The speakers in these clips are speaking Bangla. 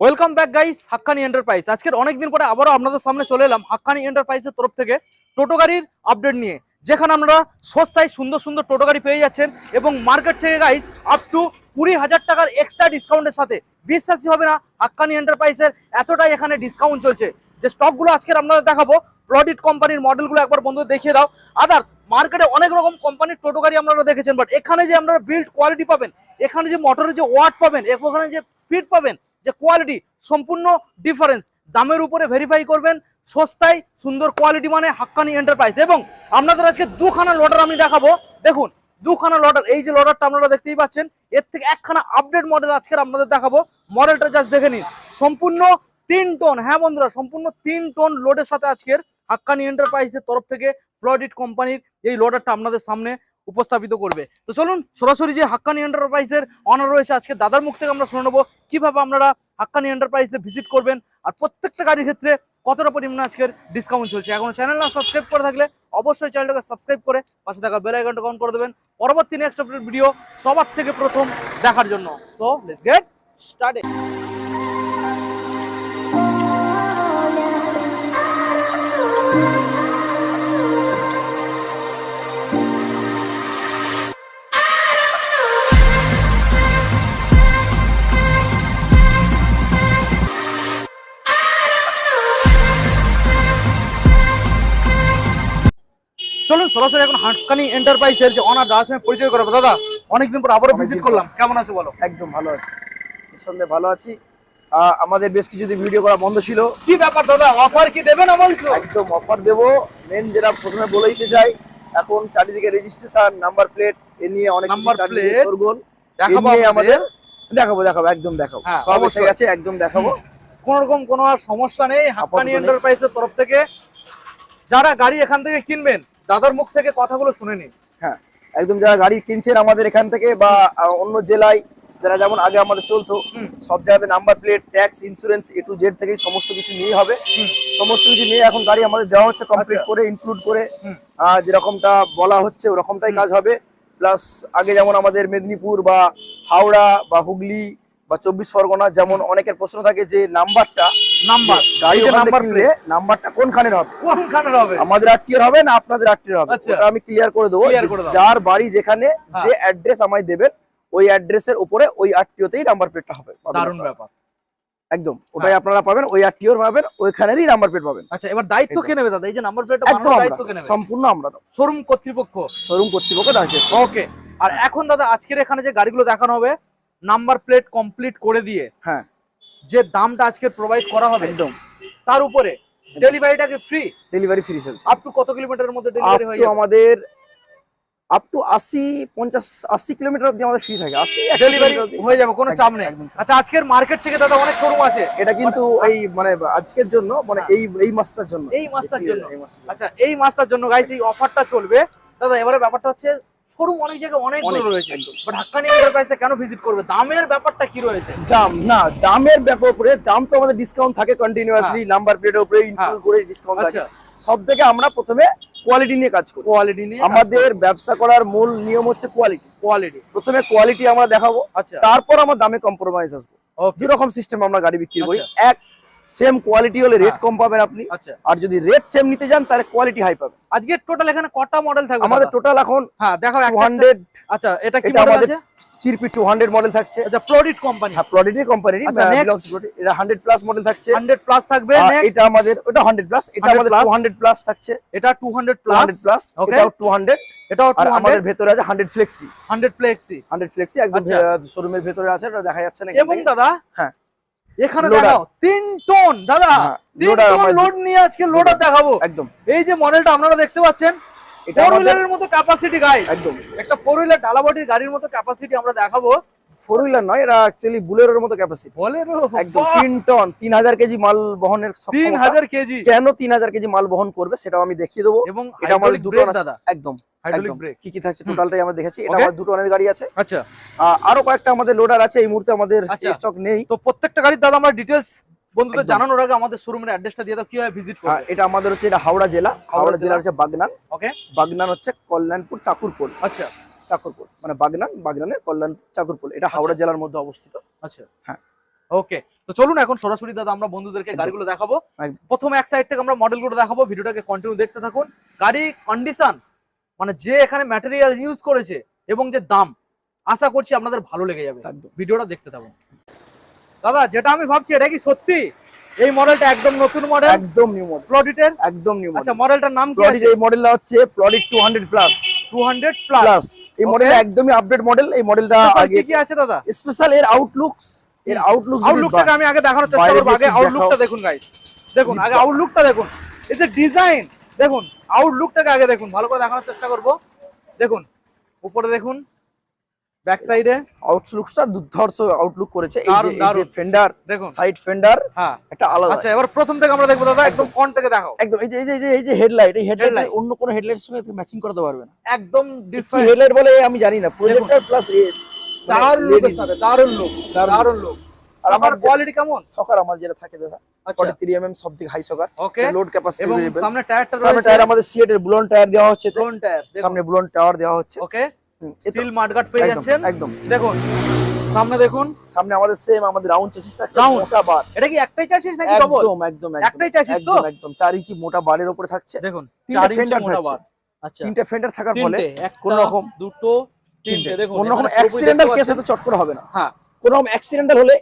Welcome back guys Haqqani Enterprise আজকের অনেকদিন পরে আবারও আপনাদের সামনে চলে এলাম হাক্কানি এন্টারপ্রাইজের তরফ থেকে টোটো গাড়ির আপডেট নিয়ে। যেখানে আপনারা সস্তায় সুন্দর সুন্দর টোটো গাড়ি পেয়ে যাচ্ছেন এবং মার্কেট থেকে গাইস আপ টু কুড়ি হাজার টাকার এক্সট্রা ডিসকাউন্টের সাথে। বিশ্বাসই হবে না হাক্কানি এন্টারপ্রাইজের এতটাই এখানে ডিসকাউন্ট চলছে। যে স্টকগুলো আজকের আপনাদের দেখাবো প্লডিট কোম্পানির মডেলগুলো একবার বন্ধু দেখিয়ে দাও। আদার্স মার্কেটে অনেক রকম কোম্পানির টোটো গাড়ি আপনারা দেখেছেন বাট এখানে যে আপনারা বিল্ড কোয়ালিটি পাবেন, এখানে যে মোটরের যে ওয়াট পাবেন, এখানে যে স্পিড পাবেন যে কোয়ালিটি সম্পূর্ণ ডিফারেন্স দামের উপরে ভেরিফাই করবেন, সস্তায়, সুন্দর কোয়ালিটি মানে হাক্কানি এন্টারপ্রাইজ এবং আপনাদের আজকে দুখানা লটার আমি দেখাবো। দেখুন, দুখানা লটার এই যে লটারটা আপনারা দেখতেই পাচ্ছেন, এর থেকে একখানা আপডেট মডেল আজকে আপনাদের দেখাবো। মডেলটা জাস্ট দেখে নিন। সম্পূর্ণ তিন টন হ্যাঁ বন্ধুরা, সম্পূর্ণ তিন টন লোডের সাথে আজকের হাক্কানি এন্টারপ্রাইজের তরফ থেকে প্লডিট কোম্পানির এই লটারটা আপনাদের সামনে উপস্থাপিত করবে। তো চলুন সরাসরি যে হাক্কানি এন্টারপ্রাইজের অনার রয়েছে, আজকে দাদার মুখ থেকে আমরা শুনে নেব কীভাবে আপনারা হাক্কানি এন্টারপ্রাইজে ভিজিট করবেন। আর প্রত্যেকটা গাড়ির ক্ষেত্রে কতটা পরিমাণে আজকের ডিসকাউন্ট চলছে? এখন চ্যানেল না সাবস্ক্রাইব করে থাকলে অবশ্যই চ্যানেলটাকে সাবস্ক্রাইব করে পাশে থাকা বেল আইকনটা অন করে দেবেন। পরবর্তী নেক্সট আপডেট ভিডিও সবার থেকে প্রথম দেখার জন্য। সো লেটস গেট স্টার্টেড চলুন সরাসরি এখন হাক্কানি এন্টারপ্রাইজের যে অনার দাদার সঙ্গে পরিচয় করাবো দাদা অনেকদিন পর আবারও ভিজিট করলাম। কেমন আছে বলো? একদম ভালো আছি। নিঃসন্দেহে ভালো আছি। আমাদের বেশ কিছুদিন ভিডিও করা বন্ধ ছিল। কি ব্যাপার দাদা অফার কি দেবে না বলছো? একদম অফার দেবো। মেন যেটা প্রথমে বলে দিতে চাই এখন চারিদিকে রেজিস্ট্রেশন নাম্বার প্লেট এ নিয়ে অনেক কিছু Number চারিদিকে দেখাবো আমাদের দেখাবো দেখাবো একদম দেখাবো। হ্যাঁ, সব এসে। গেছে একদম দেখাবো। কোন রকম কোনো আর সমস্যা নেই। নেই। এন্টারপ্রাইজের তরফ থেকে। যারা গাড়ি এখান থেকে কিনবেন দাদার মুখ থেকে কথাগুলো শুনে নিন। হ্যাঁ একদম যারা গাড়ি কিনছেন আমাদের এখান থেকে বা অন্য জেলায় যারা যেমন আগে আমাদের চলতো সব জায়গাতে number plate tax insurance A to Z থেকে সমস্ত কিছু নিয়ে হবে। সমস্ত কিছু নিয়ে এখন গাড়ি আমাদের দেওয়া হচ্ছে কমপ্লিট আচ্ছা। করে ইনক্লুড করে। যেরকমটা বলা হচ্ছে ওরকমটাই কাজ হবে। প্লাস আগে যেমন আমাদের মেদিনীপুর বা হাওড়া বা হুগলি বা চব্বিশ পরগনা যেমন অনেকের প্রশ্ন থাকে যে নাম্বারটা নাম্বার। গাড়ি এই যে নাম্বার নাম্বার নাম্বারটা কোনখানের হবে? কোনখানের হবে? আমাদের আটটির হবে না আপনাদের আটটির হবে। আচ্ছা। ওটা আমি ক্লিয়ার করে দেবো। যার বাড়ি যেখানে হ্যাঁ। যে অ্যাড্রেস আমায় দেবেন ওই অ্যাড্রেসের উপরে ওই আটটিওতেই নাম্বার প্লেটটা হবে। পাবেন দারুণ ব্যাপার। একদম ওটাই আপনারা পাবেন ওই আটটিওর পাবেন ওইখানেরই নাম্বার প্লেট পাবেন। আচ্ছা এবার দায়িত্ব কে নেবে দাদা? এই যে নাম্বার প্লেটটা একদম দায়িত্ব কে নেবে? সম্পূর্ণ আমরা শোরুম কর্তৃপক্ষ? শোরুম কর্তৃপক্ষ ওকে আর এখন দাদা আজকের এখানে যে গাড়িগুলো দেখানো হবে নাম্বার প্লেট কমপ্লিট করে দিয়ে হ্যাঁ। যে দামটা আজকে প্রোভাইড করা হবে একদম। তার উপরে ডেলিভারিটাকে ফ্রি ডেলিভারি ফ্রি চলছে। আপ টু কত কিলোমিটারের মধ্যে ডেলিভারি হয় আমাদের আপ টু আশি পঞ্চাশ আশি কিলোমিটার অব্দি আমাদের ফ্রি থাকে। আশি ডেলিভারি হয়ে যাবে কোনো চাপ নেই। আচ্ছা আজকের মার্কেট থেকে দাদা অনেক শোরুম আছে। এটা কিন্তু এই মানে আজকের জন্য মানে এই এই মাসটার জন্য। এই মাসটার জন্য। এই মাসটার জন্য। আচ্ছা এই মাসটার জন্য গাইস এই অফারটা চলবে। দাদা এবারে ব্যাপারটা হচ্ছে শোরুম অনেক জায়গায় অনেক অনেক, রয়েছে। বাট হাক্কানি এন্টারপ্রাইজে কেন ভিজিট করবে? দামের ব্যাপারটা কি রয়েছে? দাম না দামের ব্যাপার উপরে দাম তো আমাদের ডিসকাউন্ট থাকে কন্টিনিউয়াসলি নাম্বার প্লেটের উপরে ইনক্লুড করে ডিসকাউন্ট থাকে। হ্যাঁ। আচ্ছা। সব থেকে আমরা প্রথমে কোয়ালিটি নিয়ে কাজ করি। কোয়ালিটি নিয়ে আমাদের ব্যবসা করার মূল নিয়ম হচ্ছে কোয়ালিটি কোয়ালিটি প্রথমে কোয়ালিটি আমরা দেখাবো আচ্ছা। তারপর আমার দামে কম্প্রোমাইজ আসব। দুই রকম সিস্টেম আমরা গাড়ি বিক্রি করি। আচ্ছা। এক সেম কোয়ালিটি হলে রেট হ্যাঁ। কম পাবেন আপনি। আচ্ছা। আর যদি রেট সেম নিতে যান তাহলে কোয়ালিটি হাই পাবেন। আজকে টোটাল এখানে কটা মডেল থাকবে আমাদের টোটাল এখন হ্যাঁ টু হান্ড্রেড আচ্ছা এটা কি মডেল আছে? চিরপি টু হান্ড্রেড মডেল থাকছে। আচ্ছা প্রডিট কোম্পানি হ্যাঁ প্রডিটি কোম্পানির আচ্ছা, next। এটা হান্ড্রেড প্লাস মডেল থাকছে। 100 প্লাস থাকবে নেক্সট এটা আমাদের ওটা হান্ড্রেড প্লাস এটা আমাদের plus? টু হান্ড্রেড প্লাস থাকছে। এটা 200 two hundred plus plus Okay. এটাও টু হান্ড্রেড এটাও 200 আমাদের ভেতরে আছে hundred flexi 100 flexi hundred flexi একদম আচ্ছা। শোরুমের ভেতরে আছে এটা দেখা যাচ্ছে না এবং দাদা হ্যাঁ। এখানে। দেখাও তিন টন দাদা হ্যাঁ, তিন টন লোড নিয়ে আজকে লোডার দেখাবো। একদম। এই যে মডেলটা আপনারা দেখতে পাচ্ছেন এটা ফোর হুইলারের মতো ক্যাপাসিটি গাই একদম। একটা ফোর হুইলার ডালাবাটির গাড়ির মতো ক্যাপাসিটি আমরা দেখাবো। ফোর হুইলার নয় এটা অ্যাকচুয়ালি বুলেরোর মতো ক্যাপাসিটি বলেরো একদম তিন টন তিন হাজার কেজি মাল বহনের তিন হাজার কেজি। কেন তিন হাজার কেজি মাল বহন করবে সেটাও আমি দেখিয়ে দেবো। এবং এটা আমাদের হাইড্রোলিক দুটো দাদা। একদম। হাইড্রোলিক। ব্রেক। কি কি থাকছে? টোটালটাই আমরা দেখেছি। এটা. আমার দুটো অনেক গাড়ি আছে। আচ্ছা। আরও কয়েকটা আমাদের লোডার আছে এই মুহূর্তে আমাদের আচ্ছা। স্টক নেই। তো প্রত্যেকটা গাড়ির দাদা আমরা ডিটেলস বন্ধুদের জানানোর আগে আমাদের শোরুমের অ্যাড্রেসটা দিয়ে দাও কীভাবে ভিজিট করবে এটা আমাদের হচ্ছে এটা হাওড়া জেলা। হাওড়া জেলা। জেলার হচ্ছে বাগনান। ওকে বাগনান হচ্ছে কল্যাণপুর চাকুরপুর আচ্ছা। চাকুরপুর মানে বাগনান বাগনানের কল্যাণ চাকুরপুর এটা হাওড়া জেলার মধ্যে অবস্থিত। আচ্ছা। হ্যাঁ। ওকে তো চলুন এখন সরাসরি দাদা আমরা বন্ধুদেরকে। গাড়িগুলো দেখাবো। প্রথম এক সাইড থেকে আমরা মডেলগুলো দেখাবো ভিডিওটাকে কন্টিনিউ দেখতে থাকুন। গাড়ি কন্ডিশন মানে যে এখানে ম্যাটেরিয়াল ইউজ করেছে এবং যে দাম আশা করছি আপনাদের ভালো লেগে যাবে। ভিডিওটা দেখতে থাকুন। দাদা যেটা আমি ভাবছি এটা কি সত্যি? এই মডেলটা একদম নতুন মডেল একদম নিউ মডেল প্লডিটের একদম নিউ আচ্ছা মডেল মডেলটার নাম কি এই মডেলটা হচ্ছে প্লডিট 200 প্লাস 200 প্লাস এই. মডেলটা একদমই আপডেট মডেল এই মডেলটা আগে কি কি আছে দাদা? স্পেশাল এর আউটলুকস এর আউটলুক আউটলুকটাকে আমি আগে দেখানোর চেষ্টা করব। আগে আউটলুকটা দেখুন গাইস দেখুন আগে আউটলুকটা দেখুন। এই যে ডিজাইন দেখুন আউটলুকটাকে আগে দেখুন ভালো করে দেখানোর চেষ্টা করব। দেখুন উপরে দেখুন ব্যাক সাইডে আউটলুকসটা দুর্ধর্ষ আউটলুক করেছে। এই যে এই যে ফেন্ডার দেখুন। সাইড ফেন্ডার হ্যাঁ। একটা আলাদা। আচ্ছা এবার প্রথম থেকে আমরা দেখব দাদা একদম ফ্রন্ট থেকে দেখাও। একদম এই যে এই যে এই যে হেডলাইট এই হেডলাইট। অন্য কোনো হেডলাইটের সঙ্গে ম্যাচিং করতে পারবে না। একদম ডিফারেন্ট হেডলাইট বলে আমি জানি না প্রজেক্টর প্লাস এ দারুণ লুকের সাথে দারুণ লুক দারুণ লুক আর আমার কোয়ালিটি কেমন? সকার আমার যেটা থাকে দাদা আচ্ছা। 43 এমএম সব থেকে high shocker okay load capacity এবং সামনে টায়ারটা সামনে রয়েছে? টায়ার আমাদের সিএট এর বুলন টায়ার দেওয়া হচ্ছে এতে। টায়ার সামনে বুলন টায়ার দেওয়া হচ্ছে। ওকে স্টিল মাডগার্ড পেয়ে যাচ্ছেন? একদম। দেখুন সামনে দেখুন। সামনে আমাদের সেম আমাদের রাউন্ড চেসিস থাকছে? মোটা বার এটা কি একটাই চাইছিস নাকি ডবল একদম একদম একটাই chassis তো? একদম একদম। 4 ইঞ্চি মোটা বারের উপরে থাকছে। দেখুন তিনটে 4 ইঞ্চি মোটা বার আচ্ছা। তিনটে ফেন্ডার থাকার ফলে একটা রকম দুটো তিনটে দেখুন কোনো রকম অ্যাক্সিডেন্টাল কেস। তো চট করে হবে না। হ্যাঁ। কোনো অ্যাক্সিডেন্টাল হলে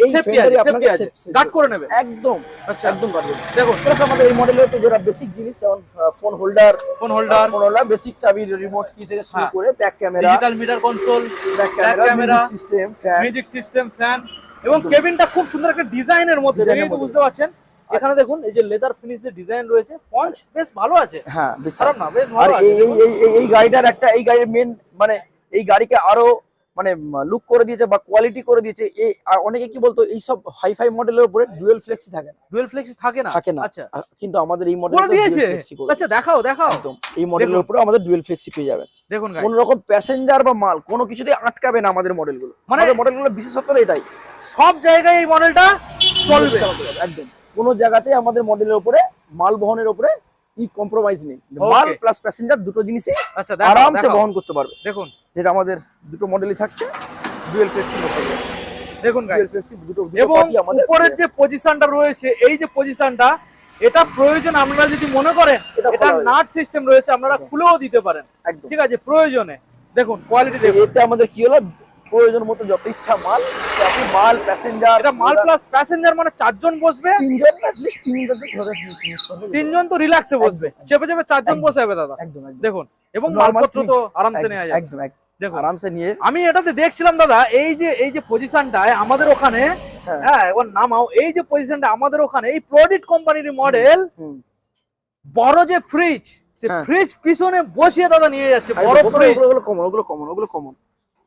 এই সেফটি আছে সেফটি আছে। গার্ড করে নেবে। একদম আচ্ছা। একদম করবে দেখুন। প্লাস আমাদের এই মডেলের তো যেটা বেসিক জিনিস যেমন phone holder phone holder phone holder basic চাবি রিমোট কি থেকে শুরু হ্যাঁ। করে back camera digital meter console back camera system fan music system fan এবং কেবিনটা খুব সুন্দর একটা ডিজাইনের মধ্যে দেখেই তো বুঝতে পারছেন। এখানে দেখুন এই যে লেদার ফিনিশের ডিজাইন রয়েছে পঞ্চ বেশ ভালো আছে। হ্যাঁ বেশ খারাপ না বেশ ভালো আছে। এই- এই এই গাড়িটার একটা এই গাড়ির মেন মানে এই গাড়িকে আরও মানে লুক করে দিয়েছে বা কোয়ালিটি করে দিয়েছে এই অনেকে কি বলতো এই সব হাই ফাই মডেলের উপরে ডুয়েল ফ্লেক্সি থাকে না। ডুয়েল ফ্লেক্সি থাকে না? থাকে না। আচ্ছা। কিন্তু আমাদের এই মডেল দিয়েছে? আচ্ছা দেখাও দেখাও। একদম। এই মডেলের। উপরে আমাদের ডুয়েল ফ্লেক্সি পেয়ে যাবেন। দেখুন কোন রকম প্যাসেঞ্জার বা মাল কোনো কিছুতেই আটকাবে না আমাদের মডেলগুলো মানে- আমাদের মডেলগুলো বিশেষত্ব এটাই। সব জায়গায় এই মডেলটা চলবে। একদম। কোন জায়গাতে আমাদের মডেলের উপরে মাল বহনের উপরে ই কম্প্রোমাইজ নেই। মাল প্লাস প্যাসেঞ্জার দুটো জিনিসই আচ্ছা আরামসে বহন করতে পারবে। দেখুন। যেটা আমাদের দুটো মডেলই থাকছে ডুয়েল ফ্লেক্সি দেখুন ডুয়েল ফ্লেক্সি দুটো দুটো এবং উপরের যে পজিশনটা রয়েছে এই যে পজিশনটা এটা প্রয়োজন আপনারা যদি মনে করেন এটা এটা নাট সিস্টেম রয়েছে আপনারা খুলেও দিতে পারেন। ঠিক আছে প্রয়োজনে। দেখুন কোয়ালিটি দেখুন। এতে আমাদের কি হলো? প্রয়োজন মতো যত ইচ্ছা মাল আপনি মাল প্যাসেঞ্জার এটা মাল প্লাস প্যাসেঞ্জার মানে চারজন বসবে? তিনজন অ্যাটলিস্ট তিনজন তো ধরে নিঃসন্দেহে তিনজন তো রিল্যাক্সে বসবে। চেপে চেপে চারজন বসে যাবে দাদা। একদম দেখুন এবং মালপত্র তো আরামসে নেওয়া যায়। একদম একদম। আরামসে নিয়ে আমি এটাতে দেখছিলাম দাদা এই যে এই যে পজিশনটায় আমাদের ওখানে হ্যাঁ। হ্যাঁ এবার নামাও এই যে পজিশনটা আমাদের ওখানে এই প্রডিট কোম্পানির মডেল বড় যে ফ্রিজ সে হ্যাঁ। ফ্রিজ পিছনে বসিয়ে দাদা নিয়ে যাচ্ছে বড় ফ্রিজ ওগুলো কমন ওগুলো কমন ওগুলো কমন।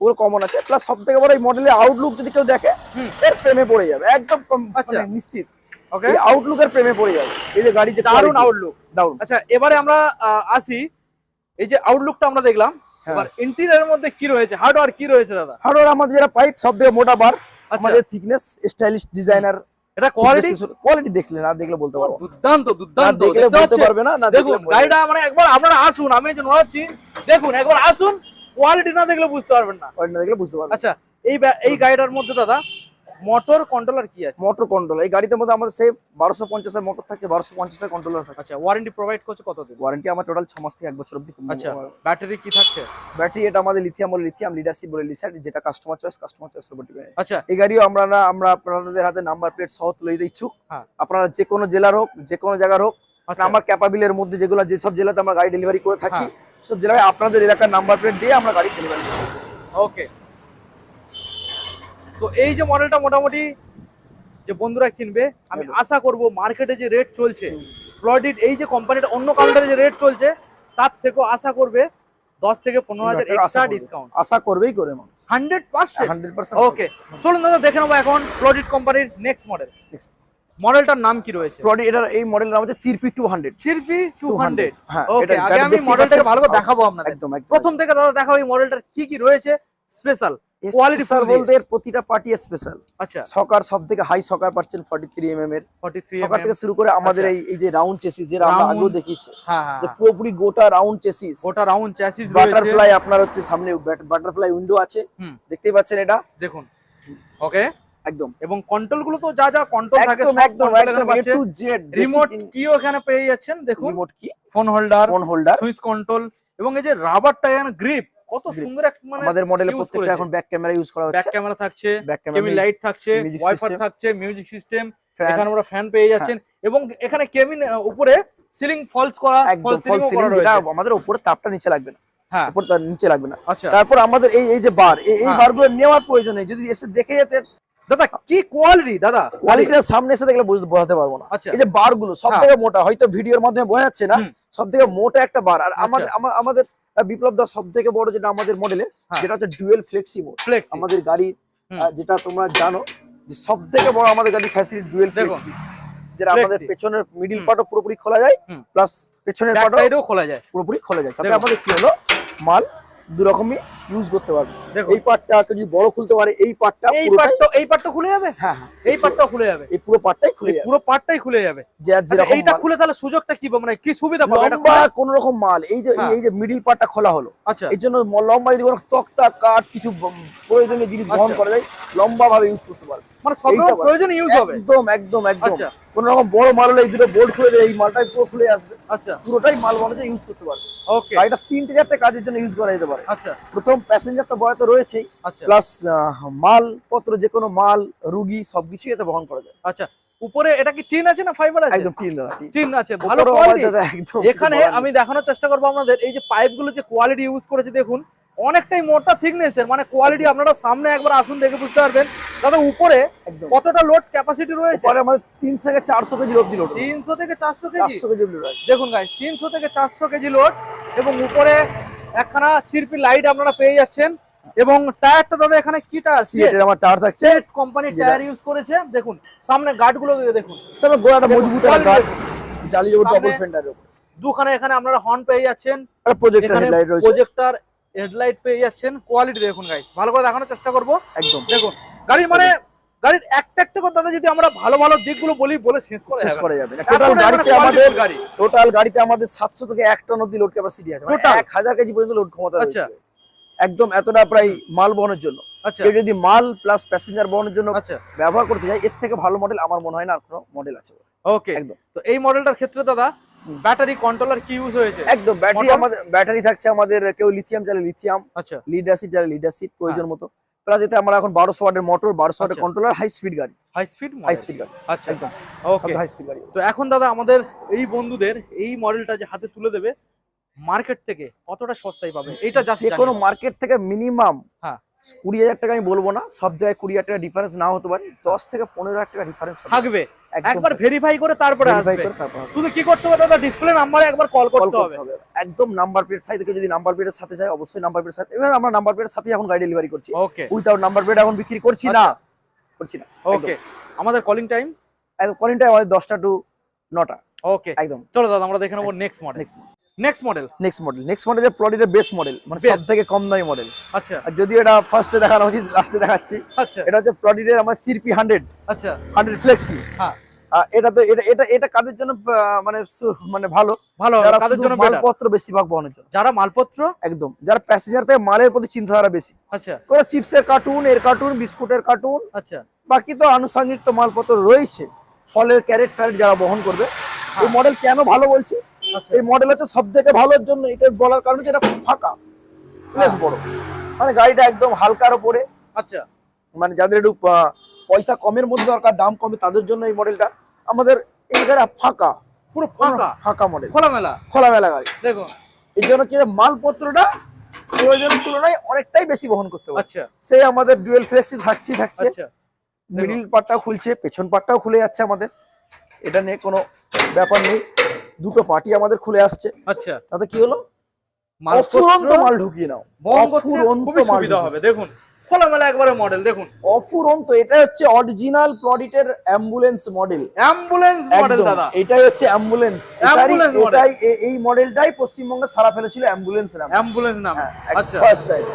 ওগুলো কমন আছে। প্লাস সব থেকে বড় এই মডেলের আউটলুক যদি কেউ দেখে এর প্রেমে পড়ে যাবে। একদম আচ্ছা। মানে নিশ্চিত। ওকে এই আউটলুকের প্রেমে পড়ে যাবে। এই যে গাড়ি যে আউটলুক আচ্ছা এবারে আমরা আসি। এই যে আউটলুকটা আমরা দেখলাম। হ্যাঁ। এবার ইন্টেরিয়রের মধ্যে কি রয়েছে? হার্ডওয়্যার কি রয়েছে দাদা? হার্ডওয়্যার আমাদের যারা পাইপ সব থেকে মোটা বার আচ্ছা। আমাদের থিকনেস স্টাইলিশ ডিজাইনার এটা কোয়ালিটি কোয়ালিটি দেখলে না দেখলে বলতে পারব দুর্দান্ত দুর্দান্ত। দেখলে বলতে পারবে না না দেখুন গাড়িটা মানে একবার আপনারা আসুন আমি যে নড়াচ্ছি দেখুন একবার আসুন। কোয়ালিটি না দেখলে বুঝতে পারবেন না। কোয়ালিটি না দেখলে বুঝতে পারবে আচ্ছা এই এই গাড়িটার মধ্যে দাদা মোটর কন্ট্রোলার কি আছে? মোটর কন্ট্রোল এই গাড়িতে মধ্যে আমাদের সেই বারোশো পঞ্চাশের মোটর থাকছে বারোশো পঞ্চাশের কন্ট্রোলার থাকছে। আচ্ছা ওয়ারেন্টি প্রোভাইড করছে কতদিন? ওয়ারেন্টি আমার টোটাল ছ মাস থেকে এক বছর অব্দি আচ্ছা ব্যাটারি কি থাকছে? ব্যাটারি এটা আমাদের লিথিয়াম বলে লিথিয়াম লিডারশিপ বলে লিসাইড যেটা কাস্টমার চয়েস কাস্টমার চয়েসের উপর ডিপেন্ড আচ্ছা। এই গাড়িও আমরা না আমরা আপনাদের হাতে নাম্বার প্লেট সহ তুলে দিতে ইচ্ছুক। হ্যাঁ। আপনারা যে কোনো জেলার হোক যে কোনো জায়গার হোক আচ্ছা। আমার ক্যাপাবিলের মধ্যে যেগুলো যেসব জেলাতে আমরা গাড়ি ডেলিভারি করে থাকি হ্যাঁ। সব জেলায় আপনাদের এলাকার নাম্বার প্লেট দিয়ে আমরা গাড়ি ডেলিভারি ওকে তো এই যে মডেলটা মোটামুটি যে বন্ধুরা কিনবে আমি আশা করব মার্কেটে যে রেট চলছে হুম। প্লডিট এই যে কোম্পানিটা অন্য কাউন্টারে যে রেট চলছে তার থেকেও আশা করবে দশ থেকে পনেরো হাজার এক্সট্রা ডিসকাউন্ট আশা করবেই করে hundred percent hundred percent okay চলুন দাদা দেখে নেব এখন প্লডিট কোম্পানির নেক্সট মডেল Next. মডেলটার নাম কি রয়েছে? প্রডি এটার এই মডেলের নাম হচ্ছে চিরপি টু হান্ড্রেড চিরপি টু হান্ড্রেড হ্যাঁ ওকে আগে আমি মডেলটাকে ভালো করে দেখাবো আপনাদের। একদম প্রথম থেকে দাদা দেখাবো এই মডেলটার কি কি রয়েছে স্পেশাল quality স্যার বলতে এর প্রতিটা পার্টি স্পেশাল আচ্ছা। সকার সব থেকে হাই সকার পাচ্ছেন ফর্টি থ্রি এম এম এর। 43 সকার থেকে শুরু করে আমাদের আচ্ছা। এই এই যে রাউন্ড চেসিস যেটা আমরা আগেও দেখিয়েছি হ্যাঁ হ্যাঁ যে হ্যাঁ। পুরোপুরি গোটা রাউন্ড চেসিস গোটা রাউন্ড রয়েছে। বাটারফ্লাই আপনার হচ্ছে সামনে বাটারফ্লাই উইন্ডো আছে। দেখতেই পাচ্ছেন এটা? দেখুন। ওকে একদম। এবং কন্ট্রোলগুলো তো যা যা কন্ট্রোল থাকে একদম সব একদম একদম এ টু জেড রিমোট কিও এখানে পেয়ে যাচ্ছেন দেখুন। রিমোট কি? Phone holder phone holder switch control এবং এই যে রাবারটা এখানে গ্রিপ কত সুন্দর এক মানে আমাদের মডেলে প্রত্যেকটা এখন ব্যাক ক্যামেরা ইউজ করা হচ্ছে। ব্যাক ক্যামেরা থাকছে ক্যামেরা লাইট থাকছে ওয়াইফার থাকছে মিউজিক সিস্টেম এখানে আমরা ফ্যান পেয়ে যাচ্ছেন। এবং এখানে কেমিন উপরে সিলিং ফলস করা একদম ফল ফল সিলিং করা রয়েছে। আমাদের উপরে তাপটা নিচে লাগবে না। হ্যাঁ। উপরে তার নিচে লাগবে না। আচ্ছা। তারপর আমাদের এই এই যে বার এই- এই হ্যাঁ। বারগুলো নেওয়ার প্রয়োজন নেই। যদি এসে দেখে যেতেন দাদা কি কোয়ালিটি দাদা কোয়ালিটির সামনে এসে দেখলে বুঝতে বোঝাতে পারব না আচ্ছা এই যে বারগুলো সব হ্যাঁ। থেকে মোটা হয়তো ভিডিওর মাধ্যমে বোঝা যাচ্ছে না। সব থেকে মোটা একটা বার আর আচ্ছা। আমাদের আমাদের বিপ্লব দা সব থেকে বড় যেটা আমাদের মডেলে হ্যাঁ। যেটা হচ্ছে ডুয়েল ফ্লেক্সি মোড ফ্লেক্স আমাদের গাড়ি যেটা তোমরা জানো যে সব থেকে বড় আমাদের গাড়ি ফ্যাসিলিটি ডুয়েল। ফ্লেক্সি যেটা আমাদের পেছনের মিডিল। পার্টও পুরোপুরি খোলা যায় প্লাস পেছনের পার্টও খোলা যায় পুরোপুরি খোলা যায় দেখুন। আমাদের কি হলো মাল দু রকমই ইউজ করতে পারবে। এই পার্টটা যদি বড় খুলতে পারে এই পার্টটা এই পাটটা এই পার্টটা খুলে যাবে? হ্যাঁ হ্যাঁ। এই পাটটা খুলে যাবে। এই পুরো পার্টটাই খুলে যাবে। পুরো পার্টটাই খুলে যাবে। আচ্ছা এইটা খুলে তাহলে সুযোগটা কি? মানে কি সুবিধা পাবো? এটা কোন রকম মাল। এই যে হ্যাঁ। এই যে মিডিল পার্টটা খোলা হলো। আচ্ছা। এর জন্য লম্বা যদি কোনো তক্তা কাঠ কিছু প্রয়োজনীয় জিনিস বহন আচ্ছা। করা যায় লম্বা ভাবে ইউজ করতে পারবে। মানে সব রকম প্রয়োজন ইউজ হবে। একদম একদম একদম। আচ্ছা। কোন রকম বড় মাল হলে এই দুটো বোল্ট খুলে দেয় এই মালটাই পুরো খুলে আসবে। আচ্ছা। পুরোটাই মাল বানাতে ইউজ করতে পারবে। ওকে গাড়িটা তিনটে চারটে কাজের জন্য ইউজ করা যেতে পারে। আচ্ছা। প্রথম প্যাসেঞ্জার তো বয় তো রয়েছেই। আচ্ছা। প্লাস মাল পত্র যে কোনো মাল রুগী সবকিছুই এতে বহন করা যায়। আচ্ছা। উপরে এটা কি টিন আছে না ফাইবার আছে? একদম টিন টিন। আছে। ভালো কোয়ালিটি একদম। এখানে। আমি দেখানোর চেষ্টা করব আপনাদের। এই যে পাইপগুলো যে কোয়ালিটি ইউজ করেছে দেখুন। অনেকটাই মোটা থিকনেসের মানে কোয়ালিটি আপনারা সামনে একবার আসুন দেখে বুঝতে পারবেন। দাদা উপরে কতটা লোড ক্যাপাসিটি রয়েছে? পরে আমাদের তিনশো থেকে চারশো কেজি অব্দি লোড তিনশো থেকে চারশো কেজি? চারশো কেজি লোড আছে দেখুন গাই তিনশো থেকে চারশো কেজি লোড এবং উপরে একখানা চিরপি লাইট আপনারা পেয়ে যাচ্ছেন। এবং টায়ারটা দাদা এখানে কি টায়ার সিএটের আমার টায়ার থাকছে। সেট কোম্পানির টায়ার ইউজ করেছে। দেখুন সামনে গার্ডগুলো দেখুন। সামনে গোড়াটা মজবুত একটা গার্ড দেখুন। জালি ডবল ফেন্ডারের উপর। দুখানে এখানে আপনারা হর্ন পেয়ে যাচ্ছেন। প্রজেক্টর হেডলাইট রয়েছে। প্রজেক্টর হেডলাইট পেয়ে যাচ্ছেন কোয়ালিটি দেখুন গাইস ভালো করে দেখানোর চেষ্টা করব। একদম। দেখুন গাড়ির মানে গাড়ির একটা একটা করে দাদা যদি আমরা ভালো ভালো দিকগুলো বলি বলে শেষ করে শেষ করা যাবে। টোটাল মানে গাড়িতে আমাদের টোটাল গাড়িতে আমাদের সাতশো থেকে এক টন অব্দি লোড ক্যাপাসিটি আছে। মানে Total? এক হাজার কেজি পর্যন্ত লোড ক্ষমতা আচ্ছা। একদম এতটা প্রায় মাল বহনের জন্য। আচ্ছা। কেউ যদি মাল প্লাস প্যাসেঞ্জার বহনের জন্য আচ্ছা। ব্যবহার করতে চায় এর থেকে ভালো মডেল আমার মনে হয় না আর কোনো মডেল আছে। ওকে একদম। তো এই মডেলটার ক্ষেত্রে দাদা। ব্যাটারি কন্ট্রোলার কি ইউজ হয়েছে? একদম ব্যাটারি আমাদের ব্যাটারি থাকছে আমাদের কেউ লিথিয়াম চালে লিথিয়াম আচ্ছা। লিড অ্যাসিড চালে লিড অ্যাসিড প্রয়োজন মতো। প্লাস এতে আমরা এখন বারোশো ওয়াটের মোটর বারোশো ওয়াটের। কন্ট্রোলার হাই স্পিড গাড়ি। হাই স্পিড হাই স্পিড গাড়ি। আচ্ছা। একদম। ওকে হাই স্পিড গাড়ি। তো এখন দাদা আমাদের এই বন্ধুদের এই মডেলটা যে হাতে তুলে দেবে মার্কেট থেকে কতটা সস্তায় পাবে? এটা জাস্ট যে কোনো মার্কেট থেকে মিনিমাম হ্যাঁ। কুড়ি হাজার টাকা আমি বলব না সব জায়গায় কুড়ি হাজার টাকা ডিফারেন্স না হতে পারে দশ থেকে পনেরো হাজার টাকা ডিফারেন্স থাকবে। একবার ভেরিফাই করে তারপরে আসবে। শুধু কি করতে হবে দাদা? ডিসপ্লে নাম্বারে একবার কল করতে হবে। একদম নাম্বার প্লেট সাইড থেকে যদি নাম্বার প্লেটের সাথে যায় অবশ্যই নাম্বার প্লেটের সাথে এবার আমরা নাম্বার প্লেটের সাথে এখন গাড়ি ডেলিভারি করছি। ওকে উইথাউট নাম্বার প্লেট এখন বিক্রি করছি না। করছি না। ওকে আমাদের কলিং টাইম একদম টাইম আমাদের দশটা টু নটা। ওকে একদম। চলো দাদা আমরা দেখে নেব next model next next model next model next model যে প্লডিটের বেস্ট মডেল মানে সব থেকে কম দামি মডেল আচ্ছা। আর যদিও এটা ফার্স্টে দেখানো উচিত লাস্টে দেখাচ্ছি আচ্ছা। এটা হচ্ছে প্লডিটের আমার চিরপি হান্ড্রেড আচ্ছা। হান্ড্রেড ফ্লেক্সি হ্যাঁ। এটা তো এটা এটা এটা কাদের জন্য মানে মানে ভালো। ভালো শুধু জন্য। মালপত্র বেশিরভাগ বহনের জন্য। যারা মালপত্র? একদম। যারা প্যাসেঞ্জার থেকে মালের প্রতি চিন্তাধারা বেশি। আচ্ছা। কোনো চিপসের কার্টুন এর কার্টুন বিস্কুটের কার্টুন আচ্ছা। বাকি তো আনুষঙ্গিক তো মালপত্র রয়েছে। ফলের ক্যারেট ফ্যারেট যারা বহন করবে। এই হ্যাঁ। মডেল কেন ভালো বলছি? এই মডেল হচ্ছে সব থেকে ভালোর জন্য এটা বলার কারণ হচ্ছে এটা ফাঁকা বেশ। বড়। মানে গাড়িটা একদম হালকার ওপরে আচ্ছা। মানে যাদের একটু পয়সা কমের মধ্যে দরকার দাম কমে তাদের জন্য এই মডেলটা আমাদের এই গাড়ি ফাঁকা পুরো ফাঁকা ফাঁকা? মডেল খোলামেলা? খোলামেলা গাড়ি। দেখো এই জন্য কি মালপত্রটা প্রয়োজনের তুলনায় অনেকটাই বেশি বহন করতে পারে আচ্ছা। সেই আমাদের ডুয়েল ফ্লেক্সি থাকছি থাকছে। আচ্ছা। মিডিল পার্টটাও খুলছে পেছন পার্টটাও খুলে যাচ্ছে আমাদের। এটা নিয়ে কোনো ব্যাপার নেই। দুটো পার্টি আমাদের খুলে আসছে। আচ্ছা। তাতে কি হলো? অফুরন্ত মাল ঢুকিয়ে নাও। অফুরন্ত সুবিধা হবে। দেখুন খোলামেলা একবারে মডেল দেখুন। অফুরন্ত এটা হচ্ছে অরিজিনাল প্রডিটের অ্যাম্বুলেন্স মডেল অ্যাম্বুলেন্স মডেল দাদা। এটাই হচ্ছে অ্যাম্বুলেন্স এটাই এই মডেলটাই পশ্চিমবঙ্গে সারা ফেলেছিল অ্যাম্বুলেন্স নাম। অ্যাম্বুলেন্স নাম। আচ্ছা। ফার্স্ট টাইম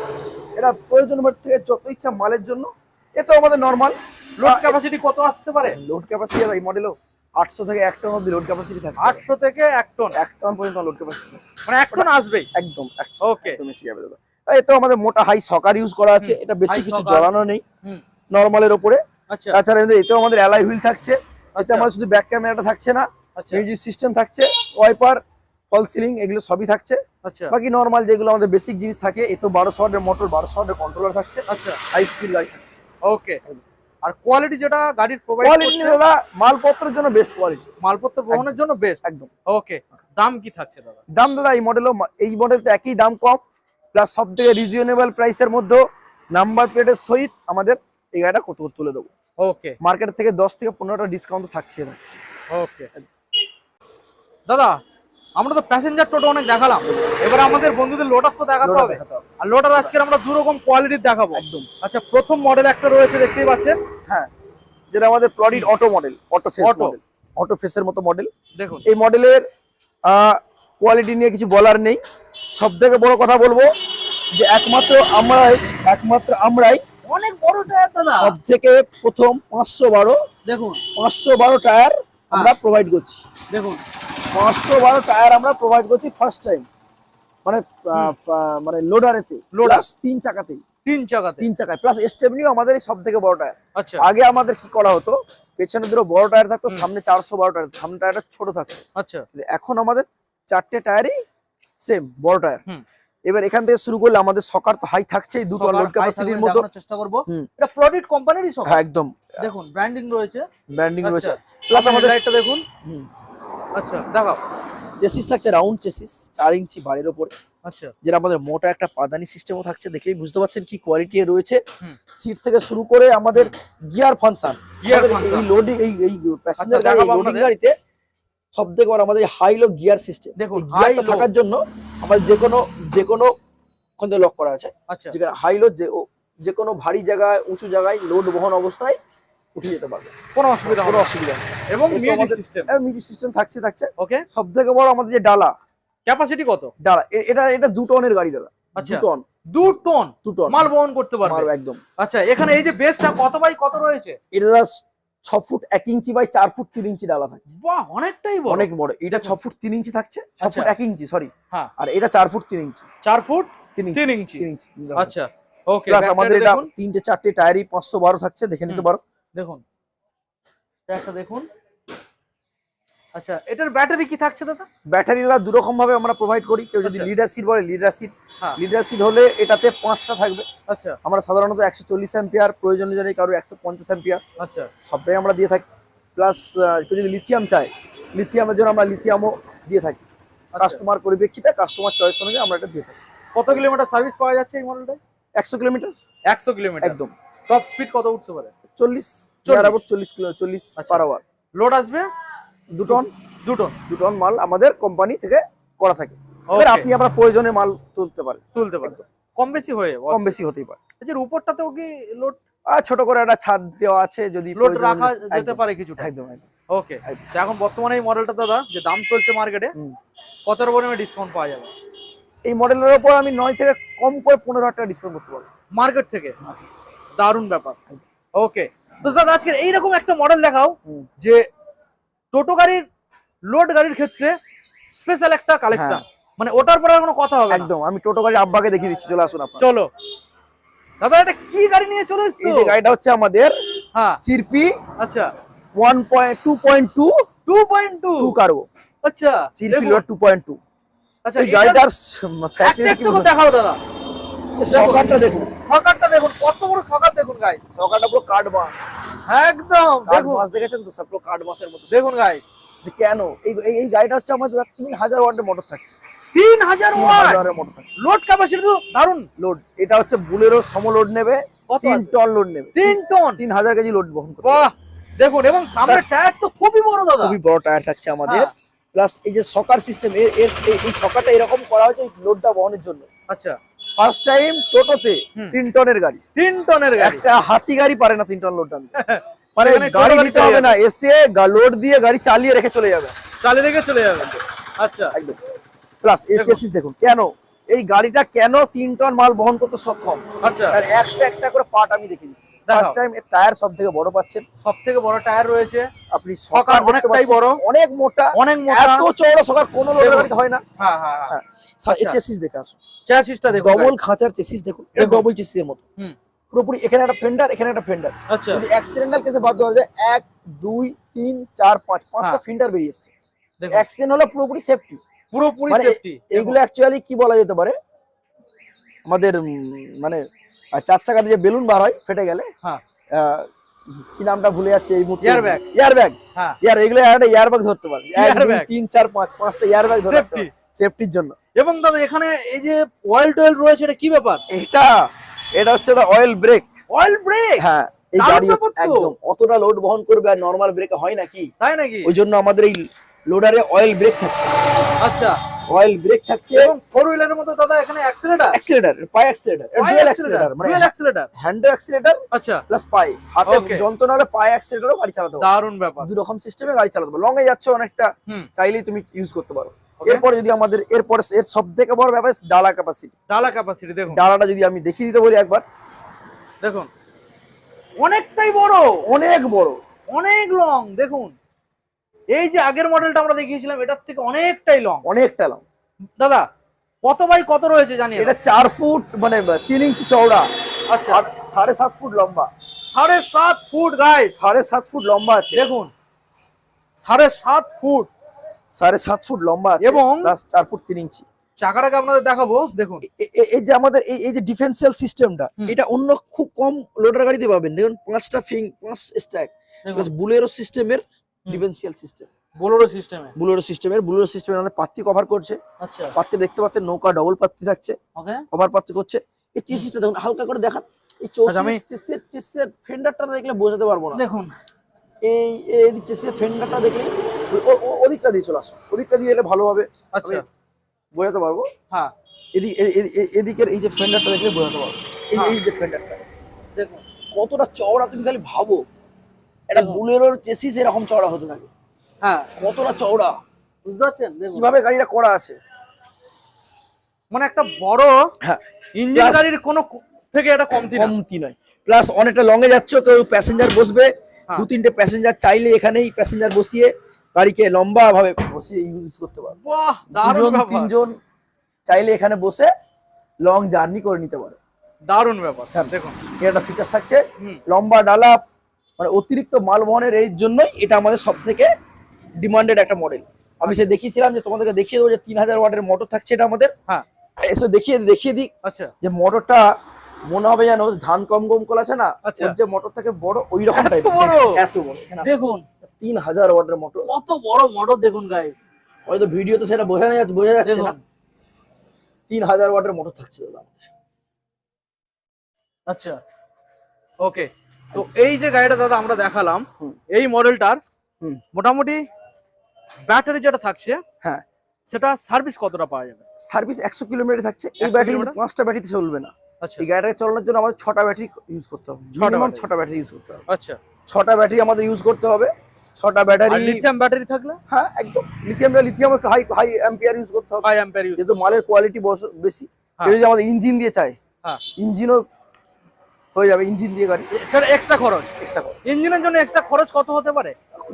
এটা প্রয়োজন থেকে যত ইচ্ছা মালের জন্য। এ তো আমাদের নর্মাল লোড ক্যাপাসিটি কত আসতে পারে? লোড ক্যাপাসিটি এই মডেলও আটশো থেকে এক টন অব্দি লোড ক্যাপাসিটি থাকছে। আটশো থেকে এক টন? এক টন পর্যন্ত লোড ক্যাপাসিটি থাকছে। মানে এক টন আসবেই? একদম ওকে একদম এসে দাদা এই তো আমাদের মোটা হাই সকার ইউজ করা আছে এটা বেশি কিছু। জ্বালানো নেই নর্মালের ওপরে। আচ্ছা। তাছাড়া এতেও আমাদের অ্যালাই হুইল থাকছে এতে আচ্ছা। আমাদের শুধু ব্যাক ক্যামেরাটা থাকছে না আচ্ছা। মিউজিক সিস্টেম থাকছে ওয়াইপার ফল সিলিং এগুলো সবই থাকছে। আচ্ছা। বাকি নর্মাল যেগুলো আমাদের বেসিক জিনিস থাকে এতেও বারোশো ওয়াটের মোটর বারোশো ওয়াটের কন্ট্রোলার থাকছে। আচ্ছা। হাই স্পিড গাড়ি থাকছে। ওকে আর কোয়ালিটি যেটা গাড়ির প্রোভাইড কোয়ালিটি দাদা মালপত্রের জন্য বেস্ট কোয়ালিটি মালপত্র বহনের জন্য বেস্ট একদম। ওকে দাম কি থাকছে দাদা? দাম দাদা এই মডেলও এই মডেলটা একই দাম কম প্লাস সব থেকে রিজনেবল প্রাইসের মধ্যে নাম্বার প্লেটের সহিত আমাদের এই গাড়িটা কত করে তুলে দেবো। ওকে মার্কেট থেকে দশ থেকে পনেরোটা ডিসকাউন্ট থাকছে থাকছে ওকে দাদা আমরা তো প্যাসেঞ্জার টোটো অনেক দেখালাম। এবার আমাদের বন্ধুদের লোটার তো দেখাতে হবে। আর লোটার আজকে আমরা দু রকম কোয়ালিটির দেখাবো। একদম। আচ্ছা প্রথম মডেল একটা রয়েছে দেখতেই পাচ্ছেন? হ্যাঁ যেটা আমাদের প্লডিড auto model auto face. Model auto ফেসের মতো মডেল দেখুন। এই মডেলের কোয়ালিটি নিয়ে কিছু বলার নেই। সব থেকে বড় কথা বলব যে একমাত্র আমরাই একমাত্র আমরাই অনেক বড় টায়ার দাদা। সব থেকে প্রথম পাঁচশো বারো দেখুন। পাঁচশো বারো টায়ার আমরা প্রোভাইড করছি। দেখুন পাঁচশো বারো টায়ার আমরা প্রোভাইড করছি ফার্স্ট টাইম মানে মানে লোডারেতে। লোডার তিন চাকাতেই। তিন চাকাতে? তিন চাকায়। প্লাস আমাদের সব থেকে বড় টায়ার। আচ্ছা। আগে আমাদের কি করা হতো? পেছনে দুটো বড় টায়ার থাকতো সামনে চারশো বারো টায়ার। সামনে টায়ারটা ছোট থাকতো। আচ্ছা। এখন আমাদের চারটে টায়ারই সেম বড় টায়ার। হুম। এবার এখান থেকে শুরু করলে আমাদের সকার তো হাই থাকছেই দুটো লোড ক্যাপাসিটির মতো। চেষ্টা করব। এটা প্লডিট কোম্পানিরই সব হ্যাঁ একদম। দেখুন ব্র্যান্ডিং রয়েছে। ব্র্যান্ডিং রয়েছে। আচ্ছা প্লাস আমাদের লাইটটা দেখুন। আচ্ছা দেখাও। চেসিস থাকছে রাউন্ড চেসিস চার ইঞ্চি বাড়ির ওপরে। আচ্ছা। যেটা আমাদের মোটা একটা পাদানি সিস্টেমও থাকছে দেখলেই বুঝতে পারছেন কি কোয়ালিটি রয়েছে। সিট থেকে শুরু করে আমাদের গিয়ার ফাংশন Gear function। এই লোডিং এই এই প্যাসেঞ্জার আচ্ছা, গাড়ি গাড়িতে সব থেকে বড় আমাদের হাই লো গিয়ার সিস্টেম দেখুন, low। থাকার জন্য আমাদের যে কোনো যে কোনো ওখানে লক করা আছে। আচ্ছা। যেখানে হাই লো যে যে কোনো ভারী জায়গায় উঁচু জায়গায় লোড বহন অবস্থায় উঠে যেতে পারবে। কোনো অসুবিধা কোনো অসুবিধা এবং মিউজিক সিস্টেম মিউজিক সিস্টেম থাকছে থাকছে। ওকে সব থেকে বড় আমাদের যে ডালা ক্যাপাসিটি কত? ডালা এটা এটা দু টনের গাড়ি দাদা। আচ্ছা। টন। দু টন? দু টন। মাল বহন করতে পারবে? একদম। আচ্ছা এখানে এই যে বেসটা কত বাই কত রয়েছে? এটা ছ ফুট এক ইঞ্চি বাই চার ফুট তিন ইঞ্চি ডালা থাকছে। বাহ অনেকটাই বড়। অনেক বড়। এটা ছ ফুট তিন ইঞ্চি থাকছে ছ আচ্ছা। ফুট এক ইঞ্চি সরি হ্যাঁ। আর এটা চার ফুট তিন ইঞ্চি। চার ফুট তিন ইঞ্চি তিন ইঞ্চি। তিন ইঞ্চি আচ্ছা ওকে প্লাস আমাদের এটা তিনটে চারটে টায়ারই পাঁচশো বারো থাকছে দেখে নিতে পারো। দেখুন। একটা দেখুন। আচ্ছা এটার ব্যাটারি কি থাকছে দাদা? ব্যাটারি দাদা দু ভাবে আমরা প্রোভাইড করি। কেউ যদি আচ্ছা। লিডার সিট বলে লিডার সিট হ্যাঁ। লিডার হলে এটাতে পাঁচটা থাকবে। আচ্ছা। আমরা সাধারণত একশো চল্লিশ অ্যাম্পিয়ার প্রয়োজন অনুযায়ী কারও একশো পঞ্চাশ অ্যাম্পিয়ার আচ্ছা। সবটাই আমরা দিয়ে থাকি। প্লাস কেউ যদি লিথিয়াম চায় লিথিয়ামের জন্য আমরা লিথিয়ামও দিয়ে থাকি। আচ্ছা। কাস্টমার পরিপ্রেক্ষিতে কাস্টমার চয়েস অনুযায়ী আমরা এটা দিয়ে থাকি। কত কিলোমিটার সার্ভিস পাওয়া যাচ্ছে এই মডেলটায় একশো কিলোমিটার? একশো কিলোমিটার। একদম। টপ স্পিড কত উঠতে পারে? চল্লিশ চল্লিশ। কিলো চল্লিশ আচ্ছা। পার আওয়ার লোড আসবে? দু টন দু টন দু টন মাল আমাদের কোম্পানি থেকে করা থাকে। এবার আপনি আপনার প্রয়োজনে মাল তুলতে পারেন। তুলতে পারে কম বেশি হয়ে কম বেশি হতেই পারে। এর উপরটাতেও কি লোড? ছোট করে একটা ছাদ দেওয়া আছে যদি লোড রাখা যেতে পারে কিছুটা। একদম ওকে এখন বর্তমানে এই মডেলটা দাদা যে দাম চলছে মার্কেটে। কত পরিমাণে ডিসকাউন্ট পাওয়া যাবে? এই মডেলের উপর আমি নয় থেকে কম করে পনেরো হাজার টাকা ডিসকাউন্ট করতে পারব। মার্কেট থেকে? দারুণ ব্যাপার। ওকে তো দাদা আজকে এইরকম একটা মডেল দেখাও যে টোটো গাড়ির লোড গাড়ির ক্ষেত্রে স্পেশাল একটা কালেকশন মানে ওটার পরে আর কোনো কথা হবে একদম আমি টোটো গাড়ি আব্বাকে দেখিয়ে দিচ্ছি চলে আসুন আপনার। চলো। দাদা এটা কি গাড়ি নিয়ে চলে এসছো? এই যে গাড়িটা হচ্ছে আমাদের হ্যাঁ। চিরপি আচ্ছা। One point two point two two point two two আচ্ছা চিরপি। লোড টু পয়েন্ট টু আচ্ছা এই গাড়িটার ফ্যাসিলিটি একটু দেখাও দাদা। সকারটা দেখুন। সকারটা দেখুন কত বড় সকার দেখুন গাইস সকারটা পুরো কার্ড বাস একদম দেখুন। বাস দেখেছেন তো সব পুরো কার্ড বাসের মতো। দেখুন গাইস যে কেন? এই এই- গাড়িটা হচ্ছে আমাদের তিন হাজার ওয়াটের মোটর থাকছে। তিন হাজার তিন মোটর থাকছে। লোড ক্যাপাসিটি তো দারুণ লোড এটা হচ্ছে বুলেরো সম লোড নেবে কত তিন টন লোড নেবে। তিন টন তিন হাজার কেজি লোড বহন করবে বাহ! দেখুন এবং সামনের টায়ার তো খুবই বড় দাদা। খুবই বড় টায়ার থাকছে আমাদের। হ্যাঁ, প্লাস এই যে সকার সিস্টেম এর এই- এই সকারটা এরকম করা হয়েছে লোডটা বহনের জন্য। আচ্ছা। ফার্স্ট টাইম টোটোতে। তিন টনের গাড়ি। তিন টনের গাড়ি। একটা হাতি গাড়ি পারে না তিন টন লোড টানতে। মানে গাড়ি নিতে হবে না এসে লোড দিয়ে গাড়ি চালিয়ে রেখে চলে যাবে। চালিয়ে রেখে চলে যাবে। আচ্ছা। একদম। প্লাস এই দেখুন। চেসিস দেখুন কেন? এই গাড়িটা কেন তিন টন মাল বহন করতে সক্ষম? আচ্ছা। আর একটা একটা করে পার্ট আমি দেখে দিচ্ছি। ফার্স্ট টাইম এর টায়ার সব থেকে বড় পাচ্ছেন। সব থেকে বড় টায়ার রয়েছে। আপনি সকার অনেকটাই বড়। অনেক মোটা। অনেক মোটা। এত চওড়া সকার কোন লোডের গাড়িতে হয় না। হ্যাঁ হ্যাঁ হ্যাঁ। হ্যাঁ। এই আচ্ছা। দেখে আসুন। চ্যাসিসটা দেখুন ডবল খাঁচার চেসিস দেখুন এটা। ডবল চেসিস এর মতো। হুম। পুরোপুরি এখানে একটা ফেন্ডার এখানে একটা ফেন্ডার আচ্ছা। যদি অ্যাক্সিডেন্টাল কেসে বাধ্য হওয়া যায় এক দুই তিন চার পাঁচ পাঁচটা হ্যাঁ। ফিন্ডার বেরিয়ে এসছে। অ্যাক্সিডেন্ট হলো পুরোপুরি সেফটি পুরোপুরি মানে সেফটি এইগুলো অ্যাকচুয়ালি কি বলা যেতে পারে? আমাদের মানে চার চাকাতে যে বেলুন বার হয় ফেটে গেলে হ্যাঁ। কি নামটা ভুলে যাচ্ছে এই মুহূর্তে? Airbag. এয়ার ব্যাগ হ্যাঁ। ইয়ার এগুলো একটা এয়ার ব্যাগ ধরতে পারে। এক দুই. তিন চার পাঁচ পাঁচটা এয়ার ব্যাগ ধরতে সেফটি সেফটির জন্য। এবং দাদা এখানে এই যে অয়েল টয়েল রয়েছে এটা কি ব্যাপার? এটা এটা হচ্ছে অয়েল ব্রেক অয়েল ব্রেক হ্যাঁ এই গাড়ি। একদম অতটা লোড বহন করবে আর নর্মাল ব্রেকে হয় নাকি? তাই নাকি? ওই জন্য আমাদের এই লোডারে অয়েল ব্রেক থাকছে। আচ্ছা। অয়েল ব্রেক থাকছে। এবং ফোর হুইলারের মতো দাদা এখানে অ্যাক্সিলেটার অ্যাক্সিলেটার পাই অ্যাক্সিলেটার ডুয়াল অ্যাক্সিলেটার মানে ডুয়াল অ্যাক্সিলেটার হ্যান্ড অ্যাক্সিলেটার আচ্ছা। প্লাস পাই হাতে. যন্ত্রণা হলে পায়ে অ্যাক্সিলেটারও গাড়ি চালাতে পারো দারুণ ব্যাপার। দু রকম সিস্টেমে গাড়ি চালাতে পারো লং এ যাচ্ছে অনেকটা চাইলেই তুমি ইউজ করতে পারো. এরপরে যদি আমাদের এরপরে এর সব থেকে বড় ব্যাপার ডালা ক্যাপাসিটি ডালা ক্যাপাসিটি দেখুন। ডালাটা যদি আমি দেখিয়ে দিতে বলি একবার। দেখুন। অনেকটাই বড় অনেক বড়। অনেক লং দেখুন। এই যে আগের মডেলটা আমরা দেখিয়েছিলাম এটার থেকে অনেকটাই লং অনেকটা লং দাদা কত বাই কত রয়েছে জানি এটা চার ফুট মানে তিন ইঞ্চি চওড়া। আচ্ছা। সাড়ে সাত ফুট লম্বা। সাড়ে সাত ফুট গাইস সাড়ে সাত ফুট লম্বা আছে। দেখুন। সাড়ে সাত ফুট। সাড়ে সাত ফুট লম্বা আছে এবং- চার ফুট তিন ইঞ্চি। চাকাটাকে আপনাদের দেখাবো দেখুন। এই যে আমাদের এই যে ডিফেন্সিয়াল সিস্টেমটা এটা অন্য খুব কম লোডার গাড়িতে পাবেন। দেখুন পাঁচটা ফিং পাঁচ স্ট্যাক বুলেরো সিস্টেমের ডিফেন্সিয়াল সিস্টেম বোলোরো সিস্টেমে বুলেরো সিস্টেমের বুলেরো আমাদের পাত্তি কভার করছে। আচ্ছা। পাত্তি দেখতে পাচ্ছেন নৌকা ডবল পাত্তি থাকছে। ওকে কভার পাত্তি করছে। এই চেসিসটা দেখুন হালকা করে দেখান। এই চেসের চেসের ফেন্ডারটা দেখলে বোঝাতে পারব না। দেখুন। এই এই চেসের ফেন্ডারটা দেখলে ওদিকটা দিয়ে চলে আসো। ওদিকটা দিয়ে এলে ভালোভাবে আচ্ছা। বোঝাতে পারব। হ্যাঁ। এদিক এদিকের এই যে ফেন্ডারটা দেখলে বোঝাতে পারব। এই হ্যাঁ। এই যে ফেন্ডারটা দেখুন কতটা চওড়া তুমি খালি ভাবো। একটা। বুলেরোর চেসিস এরকম চওড়া হতে থাকে। হ্যাঁ। কতটা চওড়া। বুঝতে পারছেন? কীভাবে গাড়িটা করা আছে। মানে একটা বড় হ্যাঁ। ইঞ্জিন গাড়ির কোনো থেকে এটা কমতি কমতি নয়। প্লাস অনেকটা লং এ যাচ্ছ তো প্যাসেঞ্জার বসবে। দু তিনটে প্যাসেঞ্জার চাইলে এখানেই প্যাসেঞ্জার বসিয়ে গাড়িকে লম্বা ভাবে বসিয়ে ইউজ করতে পারবে দুজন তিনজন চাইলে এখানে বসে লং জার্নি করে নিতে পারে। দারুণ ব্যাপার হ্যাঁ। দেখুন। এর ফিচার্স থাকছে। লম্বা ডালা মানে অতিরিক্ত মাল বহনের এই জন্যই এটা আমাদের সব থেকে ডিমান্ডেড একটা মডেল আমি সে দেখিয়েছিলাম যে তোমাদেরকে দেখিয়ে দেবো যে তিন হাজার ওয়াটের মোটর থাকছে এটা আমাদের। হ্যাঁ। এসে দেখিয়ে দেখিয়ে দিই আচ্ছা। যে মোটরটা মনে হবে যেন ধান কম কম কল আছে না? আচ্ছা। যে মোটর থাকে বড় ওই রকম এত বড়? এত বড়। দেখুন তিন হাজার ওয়াটের মোটর কত বড় মোটর দেখুন গাইস হয়তো ভিডিওতে সেটা বোঝা যাচ্ছে বোঝা যাচ্ছে না। তিন হাজার ওয়াটের মোটর থাকছে দাদা আচ্ছা। ওকে তো এই যে গাড়িটা দাদা আমরা দেখালাম এই মডেলটার মোটামুটি ব্যাটারি যেটা থাকছে হ্যাঁ। সেটা সার্ভিস কতটা পাওয়া যাবে? সার্ভিস একশো কিলোমিটার থাকছে। এই ব্যাটারি? পাঁচটা ব্যাটারিতে চলবে না। আচ্ছা। এই গাড়িটাকে চালানোর জন্য আমাদের ছটা ব্যাটারি ইউজ করতে হবে। ছটা ছটা ব্যাটারি ইউজ করতে হবে। আচ্ছা। ছটা ব্যাটারি আমাদের ইউজ করতে হবে। ছটা ব্যাটারি লিথিয়াম ব্যাটারি থাকলে? হ্যাঁ একদম। Lithium lithium high high ampere use করতে হবে। হাই অ্যাম্পিয়ার ইউজ যেহেতু মালের কোয়ালিটি বেশি হ্যাঁ। যদি আমাদের ইঞ্জিন দিয়ে চায় হ্যাঁ। ইঞ্জিনও হয়ে যাবে ইঞ্জিন দিয়ে গাড়ি। সেটা এক্সট্রা খরচ? এক্সট্রা ইঞ্জিনের জন্য এক্সট্রা খরচ কত হতে পারে?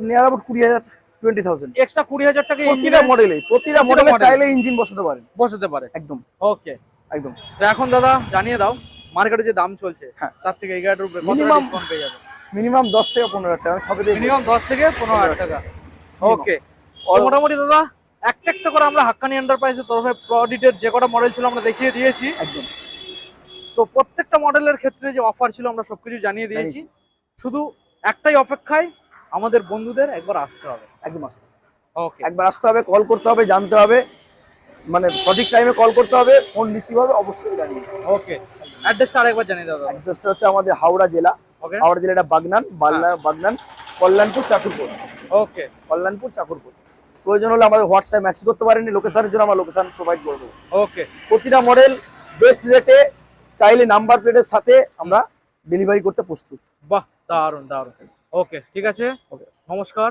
নিয়ার অ্যাবাউট কুড়ি হাজার টোয়েন্টি থাউজেন্ড এক্সট্রা কুড়ি হাজার টাকা প্রতিটা মডেলে প্রতিটা মডেলে চাইলে ইঞ্জিন বসাতে পারেন। বসাতে পারে। একদম। ওকে একদম। তো এখন দাদা জানিয়ে দাও মার্কেটে যে দাম চলছে হ্যাঁ। তার থেকে এই গাড়িটার উপরে কত ডিসকাউন্ট পেয়ে যাবে? মিনিমাম দশ থেকে পনেরো হাজার টাকা। আমি সবে মিনিমাম দশ থেকে পনেরো হাজার টাকা। ওকে মোটামুটি দাদা একটা একটা করে আমরা হাক্কানি এন্টারপ্রাইজের তরফে প্রডিটের যে কটা মডেল ছিল আমরা দেখিয়ে দিয়েছি। একদম। তো প্রত্যেকটা মডেলের ক্ষেত্রে যে অফার ছিল আমরা সবকিছু জানিয়ে দিয়েছি। শুধু একটাই অপেক্ষায় আমাদের বন্ধুদের একবার আসতে হবে। একদম আসতে ওকে একবার আসতে হবে কল করতে হবে জানতে হবে। মানে সঠিক টাইমে কল করতে হবে ফোন রিসিভ হবে অবশ্যই জানিয়ে ওকে অ্যাড্রেসটা আরেকবার জানিয়ে দাও অ্যাড্রেসটা হচ্ছে আমাদের হাওড়া জেলা। হাওড়া জেলাটা বাগনান বাগনা বাগনান কল্যাণপুর চাকুরপুর ওকে কল্যাণপুর চাকুরপুর প্রয়োজন হলে আমাদের হোয়াটসঅ্যাপ মেসেজ করতে পারেন লোকেশনের জন্য আমরা লোকেশন প্রোভাইড করব। ওকে প্রতিটা মডেল বেস্ট রেটে চাইলে নাম্বার প্লেটের সাথে আমরা ডেলিভারি করতে প্রস্তুত। বাহ দারুণ দারুণ ওকে ঠিক আছে? ওকে নমস্কার।